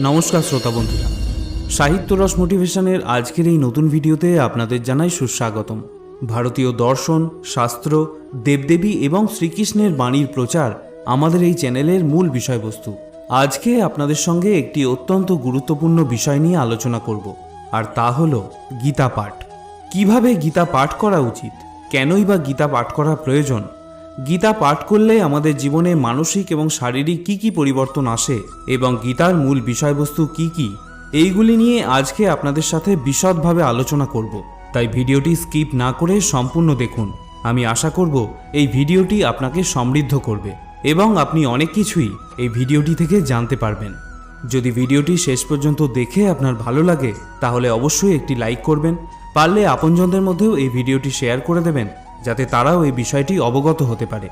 নমস্কার শ্রোতা বন্ধুরা। সাহিত্য রস মোটিভেশনের আজকের এই নতুন ভিডিওতে আপনাদের জানাই সুস্বাগতম। ভারতীয় দর্শন, শাস্ত্র, দেবদেবী এবং শ্রীকৃষ্ণের বাণীর প্রচার আমাদের এই চ্যানেলের মূল বিষয়বস্তু। আজকে আপনাদের সঙ্গে একটি অত্যন্ত গুরুত্বপূর্ণ বিষয় নিয়ে আলোচনা করব, আর তা হল গীতা পাঠ। কীভাবে গীতা পাঠ করা উচিত? কেনই বা গীতা পাঠ করা প্রয়োজন? গীতা পাঠ করলে আমাদের জীবনে মানসিক এবং শারীরিক কি কি পরিবর্তন আসে এবং গীতার মূল বিষয়বস্তু কি কি, এইগুলি নিয়ে আজকে আপনাদের সাথে বিশদভাবে আলোচনা করব। তাই ভিডিওটি স্কিপ না করে সম্পূর্ণ দেখুন। আমি আশা করব এই ভিডিওটি আপনাকে সমৃদ্ধ করবে এবং আপনি অনেক কিছুই এই ভিডিওটি থেকে জানতে পারবেন। যদি ভিডিওটি শেষ পর্যন্ত দেখে আপনার ভালো লাগে, তাহলে অবশ্যই একটি লাইক করবেন, পারলে আপনজনদের মধ্যেও এই ভিডিওটি শেয়ার করে দেবেন। যাতে তারাও এই বিষয়টি অবগত হতে পারে।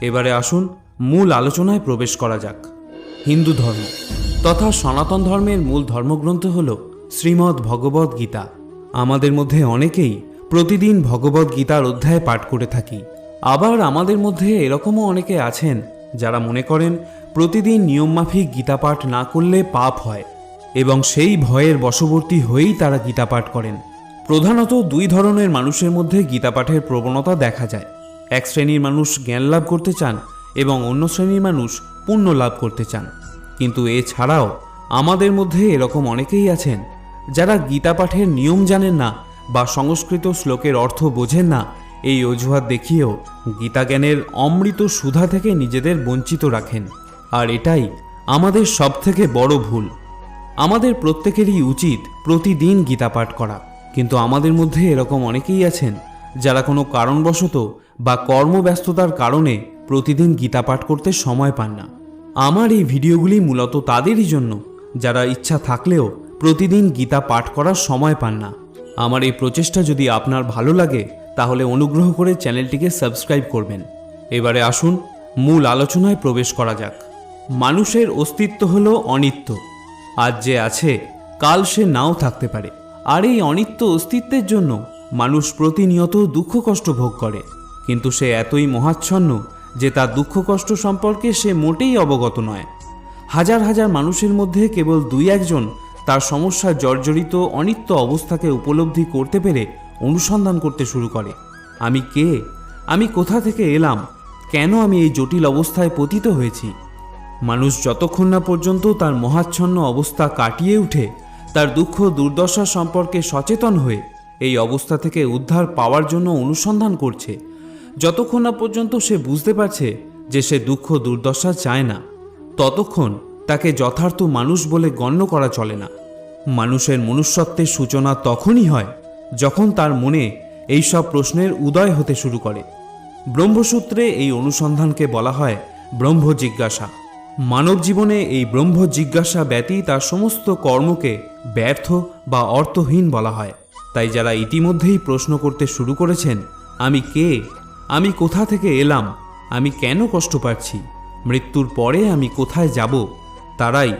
এবারে আসুন মূল আলোচনায় প্রবেশ করা যাক। হিন্দু ধর্ম তথা সনাতন ধর্মের মূল ধর্মগ্রন্থ হল শ্রীমদ্ ভগবদ গীতা। আমাদের মধ্যে অনেকেই প্রতিদিন ভগবদ গীতার অধ্যায় পাঠ করে থাকি। আবার আমাদের মধ্যে এরকমও অনেকে আছেন যারা মনে করেন প্রতিদিন নিয়মমাফিক গীতা পাঠ না করলে পাপ হয় এবং সেই ভয়ের বশবর্তী হয়েই তারা গীতা পাঠ করেন। প্রধানত দুই ধরনের মানুষের মধ্যে গীতা পাঠের প্রবণতা দেখা যায়। এক শ্রেণির মানুষ জ্ঞান লাভ করতে চান এবং অন্য শ্রেণির মানুষ পুণ্য লাভ করতে চান। কিন্তু এছাড়াও আমাদের মধ্যে এরকম অনেকেই আছেন যারা গীতা পাঠের নিয়ম জানেন না বা সংস্কৃত শ্লোকের অর্থ বোঝেন না। এই অজুহাত দেখিয়েও গীতা জ্ঞানের অমৃত সুধা থেকে নিজেদের বঞ্চিত রাখেন। আর এটাই আমাদের সবথেকে বড় ভুল। আমাদের প্রত্যেকেরই উচিত প্রতিদিন গীতা পাঠ করা। কিন্তু আমাদের মধ্যে এরকম অনেকেই আছেন যারা কোনো কারণবশত বা কর্মব্যস্ততার কারণে প্রতিদিন গীতা পাঠ করতে সময় পান না। আমার এই ভিডিওগুলি মূলত তাদেরই জন্য যারা ইচ্ছা থাকলেও প্রতিদিন গীতা পাঠ করার সময় পান না। আমার এই প্রচেষ্টা যদি আপনার ভালো লাগে, তাহলে অনুগ্রহ করে চ্যানেলটিকে সাবস্ক্রাইব করবেন। এবারে আসুন, মূল আলোচনায় প্রবেশ করা যাক। মানুষের অস্তিত্ব হল অনিত্য। আজ যে আছে, কাল সে নাও থাকতে পারে। আর এই অনিত্য অস্তিত্বের জন্য মানুষ প্রতিনিয়ত দুঃখ কষ্ট ভোগ করে। কিন্তু সে এতই মহাচ্ছন্ন যে তার দুঃখ কষ্ট সম্পর্কে সে মোটেই অবগত নয়। হাজার হাজার মানুষের মধ্যে কেবল দুই একজন তার সমস্যা জর্জরিত অনিত্য অবস্থাকে উপলব্ধি করতে পেরে অনুসন্ধান করতে শুরু করে। আমি কে? আমি কোথা থেকে এলাম? কেন আমি এই জটিল অবস্থায় পতিত হয়েছি? মানুষ যতক্ষণ না পর্যন্ত তার মহাচ্ছন্ন অবস্থা কাটিয়ে উঠে তার দুঃখ দুর্দশা সম্পর্কে সচেতন হয়ে এই অবস্থা থেকে উদ্ধার পাওয়ার জন্য অনুসন্ধান করছে। যতক্ষণ না পর্যন্ত সে বুঝতে পারছে যে সে দুঃখ দুর্দশা চায় না, ততক্ষণ তাকে যথার্থ মানুষ বলে গণ্য করা চলে না। মানুষের মনুষ্যত্বের সূচনা তখনই হয় যখন তার মনে এই সব প্রশ্নের উদয় হতে শুরু করে। ব্রহ্মসূত্রে এই অনুসন্ধানকে বলা হয় ব্রহ্ম জিজ্ঞাসা মানব জীবনে এই ব্রহ্ম জিজ্ঞাসা ব্যতী তার সমস্ত কর্মকে ব্যর্থ বা অর্থহীন বলা হয়। তাই যারা ইতিমধ্যেই প্রশ্ন করতে শুরু করেছেন, আমি কে? আমি কোথা থেকে এলাম? আমি কেন কষ্ট পাচ্ছি? মৃত্যুর পরে আমি কোথায় যাব? তারাই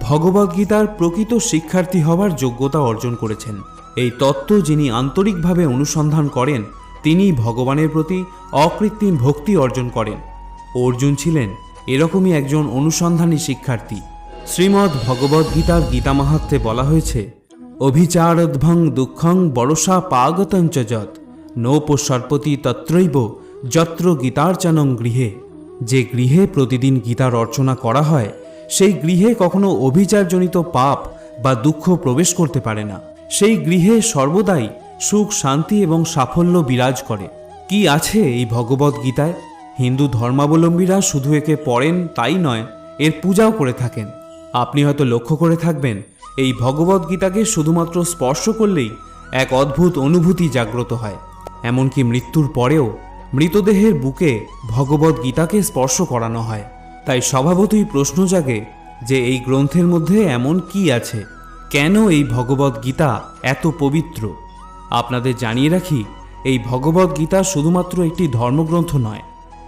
ভগবদ্গীতার প্রকৃত শিক্ষার্থী হওয়ার যোগ্যতা অর্জন করেছেন। এই তত্ত্ব যিনি আন্তরিকভাবে অনুসন্ধান করেন তিনি ভগবানের প্রতি অকৃত্রিম ভক্তি অর্জন করেন। অর্জুন ছিলেন এরকমই একজন অনুসন্ধানী শিক্ষার্থী। শ্রীমদ্ ভগবদ্গীতার গীতা মাহাত্মে বলা হয়েছে অভিচারদ্ভং দুঃখং বরসা পাগতঞ্চ যৎ নৌপসর্পতি তত্রৈব যত্র গীতার্চনং গৃহে। যে গৃহে প্রতিদিন গীতার অর্চনা করা হয়, সেই গৃহে কখনো অভিচারজনিত পাপ বা দুঃখ প্রবেশ করতে পারে না। সেই গৃহে সর্বদাই সুখ, শান্তি এবং সাফল্য বিরাজ করে। কি আছে এই ভগবদ গীতায়? হিন্দু ধর্মাবলম্বীরা শুধু একে পড়েন তাই নয়, এর পূজাও করে থাকেন। আপনি হয়তো লক্ষ্য করে থাকবেন, এই ভগবদ গীতাকে শুধুমাত্র স্পর্শ করলেই এক অদ্ভুত অনুভূতি জাগ্রত হয়। এমনকি মৃত্যুর পরেও মৃতদেহের বুকে ভগবদ গীতাকে স্পর্শ করানো হয়। তাই স্বভাবতই প্রশ্ন জাগে যে এই গ্রন্থের মধ্যে এমন কি আছে? কেন এই ভগবদ গীতা এত পবিত্র? আপনাদের জানিয়ে রাখি, এই ভগবদ গীতা শুধুমাত্র একটি ধর্মগ্রন্থ নয়।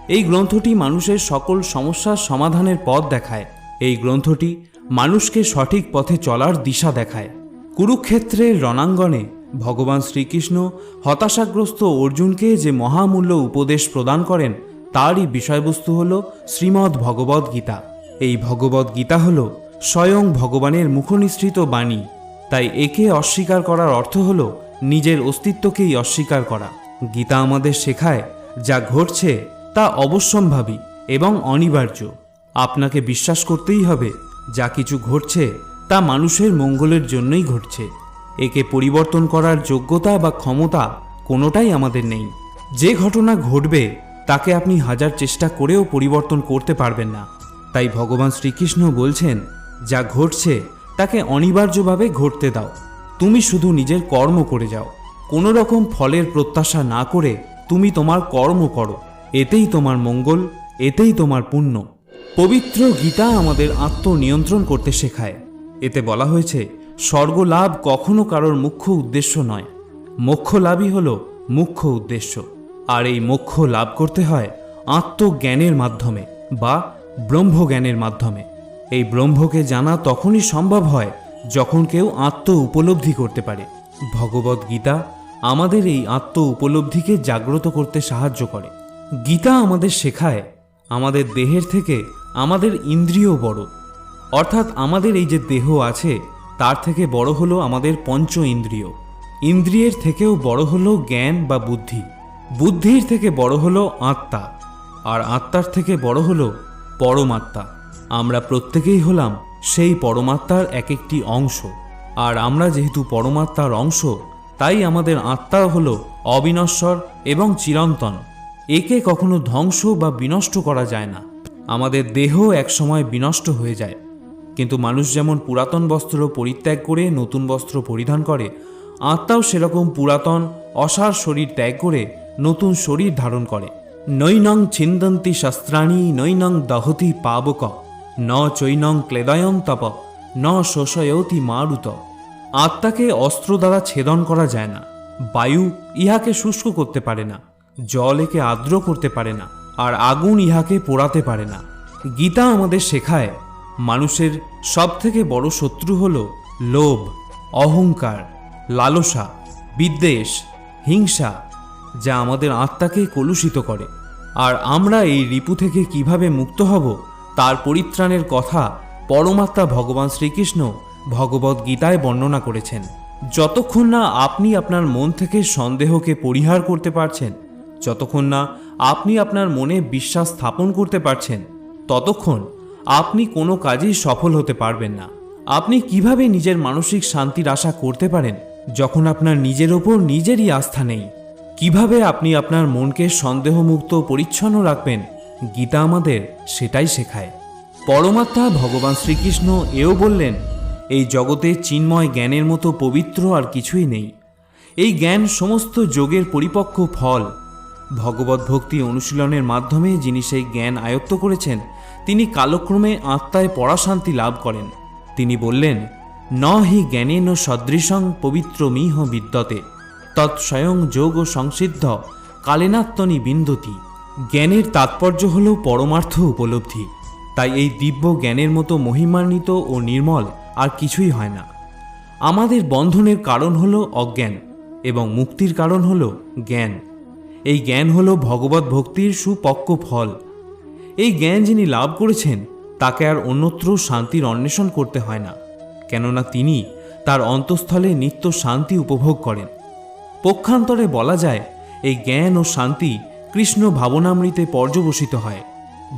এই গ্রন্থটি মানুষের সকল সমস্যার সমাধানের পথ দেখায়। এই গ্রন্থটি মানুষকে সঠিক পথে চলার দিশা দেখায়। কুরুক্ষেত্রের রণাঙ্গনে ভগবান শ্রীকৃষ্ণ হতাশাগ্রস্ত অর্জুনকে যে মহামূল্য উপদেশ প্রদান করেন, তারই বিষয়বস্তু হল শ্রীমদ্ ভগবদ গীতা। এই ভগবদ গীতা হল স্বয়ং ভগবানের মুখনিসৃত বাণী। তাই একে অস্বীকার করার অর্থ হল নিজের অস্তিত্বকেই অস্বীকার করা। গীতা আমাদের শেখায়, যা ঘটছে তা অবশ্যম্ভাবী এবং অনিবার্য। আপনাকে বিশ্বাস করতেই হবে, যা কিছু ঘটছে তা মানুষের মঙ্গলের জন্যই ঘটছে। একে পরিবর্তন করার যোগ্যতা বা ক্ষমতা কোনোটাই আমাদের নেই। যে ঘটনা ঘটবে, তাকে আপনি হাজার চেষ্টা করেও পরিবর্তন করতে পারবেন না। তাই ভগবান শ্রীকৃষ্ণ বলছেন, যা ঘটছে, তাকে অনিবার্যভাবে ঘটতে দাও। তুমি শুধু নিজের কর্ম করে যাও। কোনো রকম ফলের প্রত্যাশা না করে তুমি তোমার কর্ম করো। এতেই তোমার মঙ্গল, এতেই তোমার পুণ্য। পবিত্র গীতা আমাদের আত্মনিয়ন্ত্রণ করতে শেখায়। এতে বলা হয়েছে, স্বর্গলাভ কখনো কারোর মুখ্য উদ্দেশ্য নয়। মোক্ষ লাভই হল মুখ্য উদ্দেশ্য। আর এই মোক্ষ লাভ করতে হয় আত্মজ্ঞানের মাধ্যমে বা ব্রহ্মজ্ঞানের মাধ্যমে। এই ব্রহ্মকে জানা তখনই সম্ভব হয় যখন কেউ আত্ম উপলব্ধি করতে পারে। ভগবত গীতা আমাদের এই আত্ম উপলব্ধিকে জাগ্রত করতে সাহায্য করে। গীতা আমাদের শেখায়, আমাদের দেহের থেকে আমাদের ইন্দ্রিয় বড়। অর্থাৎ আমাদের এই যে দেহ আছে, তার থেকে বড় হলো আমাদের পঞ্চ ইন্দ্রিয়। ইন্দ্রিয়ের থেকেও বড় হলো জ্ঞান বা বুদ্ধি। বুদ্ধির থেকে বড় হলো আত্মা, আর আত্মার থেকে বড় হলো পরমাত্মা। আমরা প্রত্যেকেই হলাম সেই পরমাত্মার এক একটি অংশ। আর আমরা যেহেতু পরমাত্মার অংশ, তাই আমাদের আত্মা হলো অবিনশ্বর এবং চিরন্তন। একে কখনো ধ্বংস বা বিনষ্ট করা যায় না। আমাদের দেহ একসময় বিনষ্ট হয়ে যায়। কিন্তু মানুষ যেমন পুরাতন বস্ত্র পরিত্যাগ করে, নতুন বস্ত্র পরিধান করে, আত্মাও সেরকম পুরাতন, অসার শরীর ত্যাগ করে, নতুন শরীর ধারণ করে। নৈনং ছিন্দন্তি শস্ত্রাণি, নৈনং দহতি পাবক, ন চৈনং ক্লেদয়ং তপ, ন শোষয়তি মারুত। আত্মাকে অস্ত্র দ্বারা ছেদন করা যায় না। বায়ু ইহাকে শুষ্ক করতে পারে না। জল একে আর্দ্র করতে পারে না, আর আগুন ইহাকে পোড়াতে পারে না। গীতা আমাদের শেখায়, মানুষের সবথেকে বড় শত্রু হল লোভ, অহংকার, লালসা, বিদ্বেষ, হিংসা, যা আমাদের আত্মাকে কলুষিত করে। আর আমরা এই রিপু থেকে কীভাবে মুক্ত হব, তার পরিত্রাণের কথা পরমাত্মা ভগবান শ্রীকৃষ্ণ ভগবত গীতায় বর্ণনা করেছেন। যতক্ষণ না আপনি আপনার মন থেকে সন্দেহকে পরিহার করতে পারছেন যতক্ষণ না আপনি আপনার মনে বিশ্বাস স্থাপন করতে পারছেন, ততক্ষণ আপনি কোনো কাজেই সফল হতে পারবেন না। আপনি কীভাবে নিজের মানসিক শান্তির আশা করতে পারেন যখন আপনার নিজের ওপর নিজেরই আস্থা নেই? কীভাবে আপনি আপনার মনকে সন্দেহমুক্ত পরিচ্ছন্ন রাখবেন? গীতা আমাদের সেটাই শেখায়। পরমাত্মা ভগবান শ্রীকৃষ্ণ এও বললেন, এই জগতে চিন্ময় জ্ঞানের মতো পবিত্র আর কিছুই নেই। এই জ্ঞান সমস্ত যোগের পরিপক্ক ফল। ভগবত ভক্তি অনুশীলনের মাধ্যমে যিনি সেই জ্ঞান আয়ত্ত করেছেন, তিনি কালক্রমে আত্মায় পরাশান্তি লাভ করেন। তিনি বললেন, ন হি জ্ঞানেন সদৃশং পবিত্র মিহ বিদ্যতে তৎস্বয়ং যোগ সংসিদ্ধ কালেনাত্মনি বিন্দতি। জ্ঞানের তাৎপর্য হল পরমার্থ উপলব্ধি। তাই এই দিব্য জ্ঞানের মতো মহিমান্বিত ও নির্মল আর কিছুই হয় না। আমাদের বন্ধনের কারণ হল অজ্ঞান এবং মুক্তির কারণ হল জ্ঞান। এই জ্ঞান হল ভগবত ভক্তির সুপক্ক ফল। এই জ্ঞান যিনি লাভ করেছেন, তাকে আর অন্যত্র শান্তির অন্বেষণ করতে হয় না, কেননা তিনি তার অন্তঃস্থলে নিত্য শান্তি উপভোগ করেন। পক্ষান্তরে বলা যায়, এই জ্ঞান ও শান্তি কৃষ্ণ ভাবনামৃতে পর্যবসিত হয়।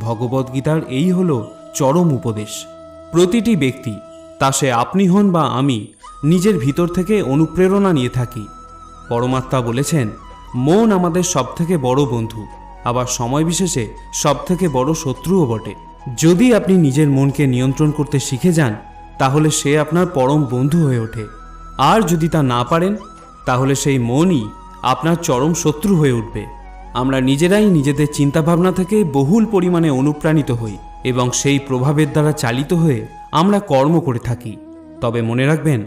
ভগবদ্গীতার এই হল চরম উপদেশ। প্রতিটি ব্যক্তি, তা সে আপনি হন বা আমি, নিজের ভিতর থেকে অনুপ্রেরণা নিয়ে থাকি। পরমাত্মা বলেছেন মন আমাদের সবথেকে বড় বন্ধু, আবার সময় বিশেষে সবথেকে বড় শত্রুও বটে। যদি আপনি নিজের মনকে নিয়ন্ত্রণ করতে শিখে যান, তাহলে সে আপনার পরম বন্ধু হয়ে ওঠে। আর যদি তা না পারেন, তাহলে সেই মনই আপনার চরম শত্রু হয়ে উঠবে। আমরা নিজেরাই নিজেদের চিন্তাভাবনা থেকে বহুল পরিমাণে অনুপ্রাণিত হই এবং সেই প্রভাবের দ্বারা চালিত হয়ে আমরা কর্ম করে থাকি। তবে মনে রাখবেন,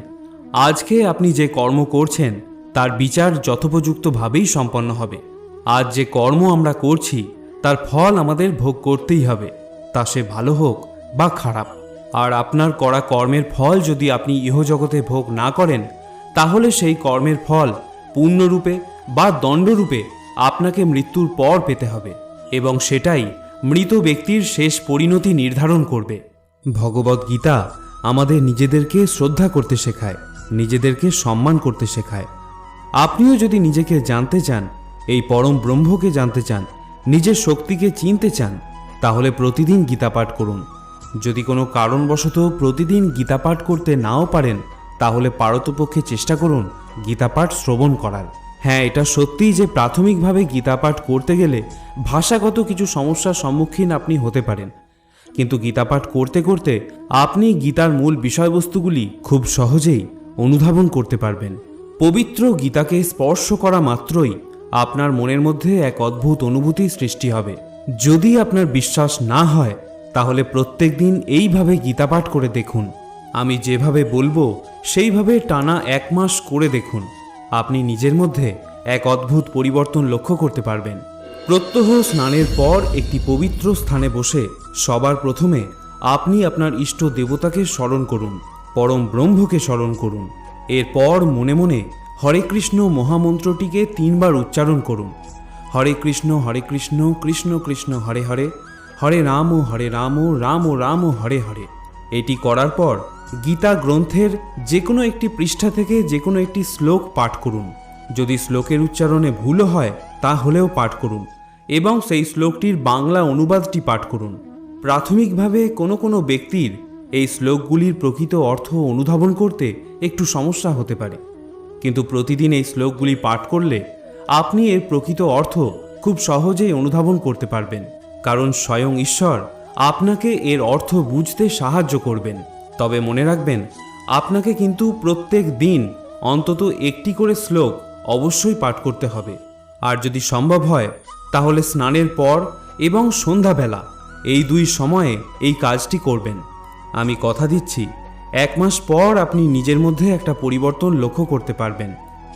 আজকে আপনি যে কর্ম করছেন তার বিচার যথোপযুক্তভাবেই সম্পন্ন হবে। আজ যে কর্ম আমরা করছি, তার ফল আমাদের ভোগ করতেই হবে। তা সে ভালো হোক বা খারাপ। আর আপনার করা কর্মের ফল যদি আপনি ইহজগতে ভোগ না করেন, তাহলে সেই কর্মের ফল পূর্ণরূপে বা দণ্ডরূপে আপনাকে মৃত্যুর পর পেতে হবে এবং সেটাই মৃত ব্যক্তির শেষ পরিণতি নির্ধারণ করবে। ভগবত গীতা আমাদের নিজেদেরকে শ্রদ্ধা করতে শেখায়, নিজেদেরকে সম্মান করতে শেখায়। আপনিও যদি নিজেকে জানতে চান, এই পরম ব্রহ্মকে জানতে চান, নিজের শক্তিকে চিনতে চান, তাহলে প্রতিদিন গীতা পাঠ করুন। যদি কোনো কারণবশত প্রতিদিন গীতা পাঠ করতে নাও পারেন, তাহলে পারতপক্ষে চেষ্টা করুন গীতা পাঠ শ্রবণ করার। হ্যাঁ এটা সত্যিই যে প্রাথমিকভাবে গীতা পাঠ করতে গেলে ভাষাগত কিছু সমস্যার সম্মুখীন আপনি হতে পারেন। কিন্তু গীতা পাঠ করতে করতে আপনি গীতার মূল বিষয়বস্তুগুলি খুব সহজেই অনুধাবন করতে পারবেন। পবিত্র গীতাকে স্পর্শ করা মাত্রই আপনার মনের মধ্যে এক অদ্ভুত অনুভূতি সৃষ্টি হবে। যদি আপনার বিশ্বাস না হয়, তাহলে প্রত্যেক দিন এইভাবে গীতা পাঠ করে দেখুন। আমি যেভাবে বলব, সেইভাবে টানা এক মাস করে দেখুন। আপনি নিজের মধ্যে এক অদ্ভুত পরিবর্তন লক্ষ্য করতে পারবেন। প্রত্যহ স্নানের পর একটি পবিত্র স্থানে বসে সবার প্রথমে আপনি আপনার ইষ্ট দেবতাকে স্মরণ করুন, পরম ব্রহ্মকে স্মরণ করুন। এরপর মনে মনে হরে কৃষ্ণ মহামন্ত্রটিকে তিনবার উচ্চারণ করুন। হরে কৃষ্ণ হরে কৃষ্ণ কৃষ্ণ কৃষ্ণ, হরে হরে হরে রাম হরে রাম রাম রাম, হরে হরে। এটি করার পর গীতা গ্রন্থের যে কোনো একটি পৃষ্ঠা থেকে যে কোনো একটি শ্লোক পাঠ করুন। যদি শ্লোকের উচ্চারণে ভুলও হয় তা হলেও পাঠ করুন এবং সেই শ্লোকটির বাংলা অনুবাদটি পাঠ করুন। প্রাথমিকভাবে কোনো কোনো ব্যক্তির এই শ্লোকগুলির প্রকৃত অর্থ অনুধাবন করতে একটু সমস্যা হতে পারে। কিন্তু প্রতিদিন এই শ্লোকগুলি পাঠ করলে আপনি এর প্রকৃত অর্থ খুব সহজেই অনুধাবন করতে পারবেন। কারণ স্বয়ং ঈশ্বর আপনাকে এর অর্থ বুঝতে সাহায্য করবেন। তবে মনে রাখবেন, আপনাকে কিন্তু প্রত্যেক দিন অন্তত একটি করে শ্লোক অবশ্যই পাঠ করতে হবে। আর যদি সম্ভব হয়, তাহলে স্নানের পর এবং সন্ধ্যাবেলা এই দুই সময়ে এই কাজটি করবেন। আমি কথা দিচ্ছি, এক মাস পর আপনি নিজের মধ্যে একটা পরিবর্তন লক্ষ্য করতে পারবেন।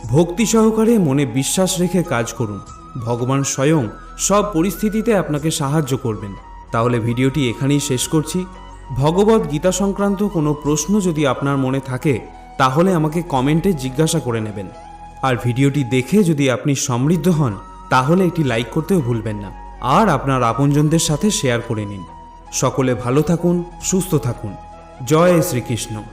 ভক্তি সহকারে মনে বিশ্বাস রেখে কাজ করুন। ভগবান স্বয়ং সব পরিস্থিতিতে আপনাকে সাহায্য করবেন। তাহলে ভিডিওটি এখানেই শেষ করছি। ভগবত গীতা সংক্রান্ত কোনো প্রশ্ন যদি আপনার মনে থাকে, তাহলে আমাকে কমেন্টে জিজ্ঞাসা করে নেবেন। আর ভিডিওটি দেখে যদি আপনি সমৃদ্ধ হন, তাহলে এটি লাইক করতেও ভুলবেন না। আর আপনার আপনজনদের সাথে শেয়ার করে নিন। সকলে ভালো থাকুন সুস্থ থাকুন। জয় শ্রীকৃষ্ণ।